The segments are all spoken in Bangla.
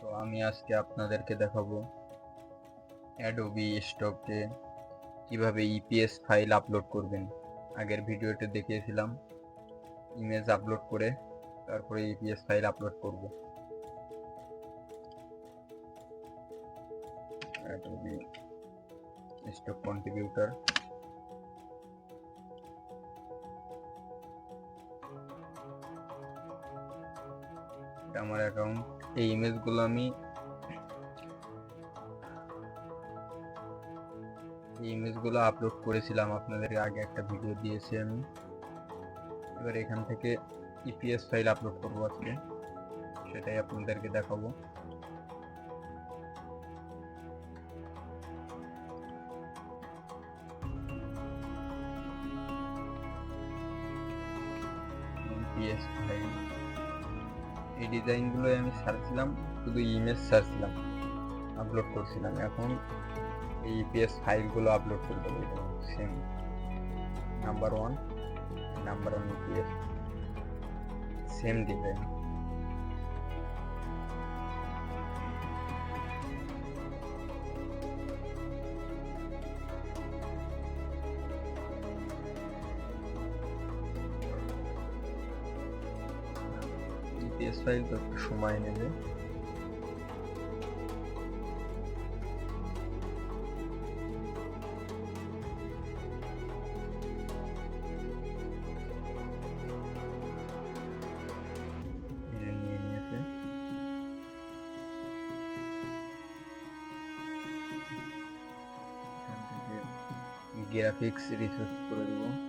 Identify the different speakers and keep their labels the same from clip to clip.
Speaker 1: তো আমি আজকে আপনাদেরকে দেখাবো অ্যাডোবি স্টকে কীভাবে ইপিএস ফাইল আপলোড করবেন। আগের ভিডিওতে দেখিয়েছিলাম ইমেজ আপলোড করে তারপরে ইপিএস ফাইল আপলোড করব। অ্যাডোবি স্টক কন্ট্রিবিউটার আমার অ্যাকাউন্ট এই ইমেজগুলো আমি, এই ইমেজগুলো আপলোড করেছিলাম আপনাদেরকে আগে একটা ভিডিও দিয়েছি আমি। এবার এখান থেকে ইপিএস ফাইল আপলোড করব আজকে, সেটাই আপনাদেরকে দেখাবো। ইপিএস ফাইল এই ডিজাইনগুলোই আমি ছাড়ছিলাম শুধু ইমেজ ছাড়ছিলাম আপলোড করছিলাম। এখন এই ইপিএস ফাইলগুলো আপলোড করে দেবো, এটা same number one number one EPS same design EPS file তো একটু সময় নেবে। গ্রাফিক্স রিসার্চ করে দেবো।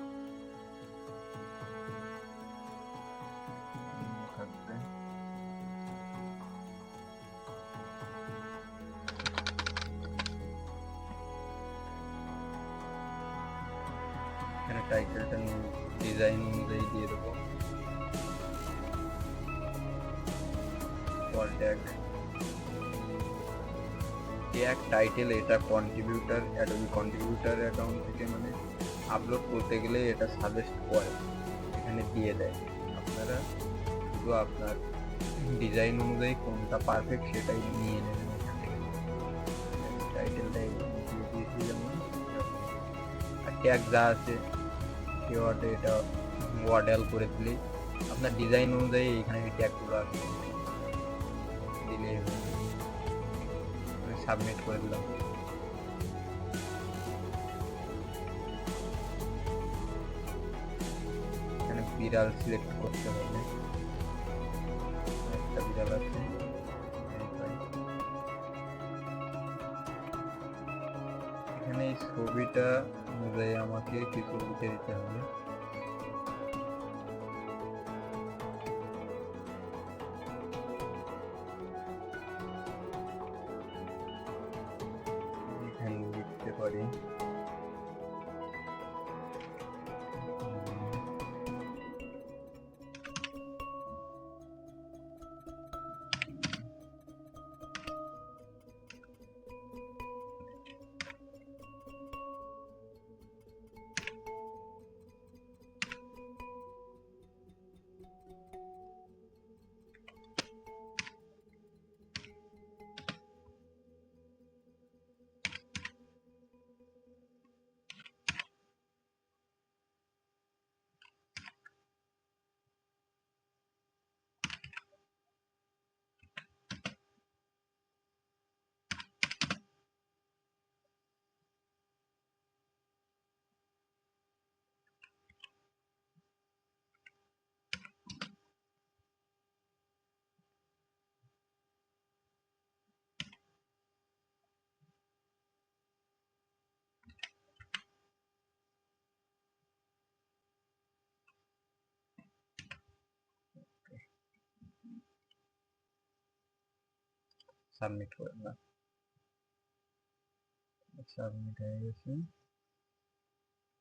Speaker 1: টাইটেলটা ডিজাইন অনুযায়ী দিয়ে দেবো কল ট্যাগ টাইটেল এটা কন্ট্রিবিউটার অ্যাডোবি কন্ট্রিবিউটার অ্যাকাউন্ট থেকে মানে আপলোড করতে গেলে এটা সাজেস্ট করে। এখানে দিয়ে দেয়। আপনারা শুধু আপনার ডিজাইন অনুযায়ী কোনটা পারফেক্ট সেটাই নিয়ে নেবেন টাইটেলটা দিয়ে দিয়েছি যেমন। আর ট্যাগ যা আছে কিওয়ার্ডে এটা মডেল করে দিলে আপনার ডিজাইন অনুযায়ী এখানে ট্যাগগুলো দিলে সাবমিট করে দিলাম। এখানে বিড়াল সিলেক্ট করতে হবে। একটা বিড়াল আছে। এখানে ছবিটা অনুযায়ী আমাকে কিছু লিখে দিতে হবে। এখানে লিখতে পারি। সাবমিট করে দিলাম সাবমিট হয়ে গেছে।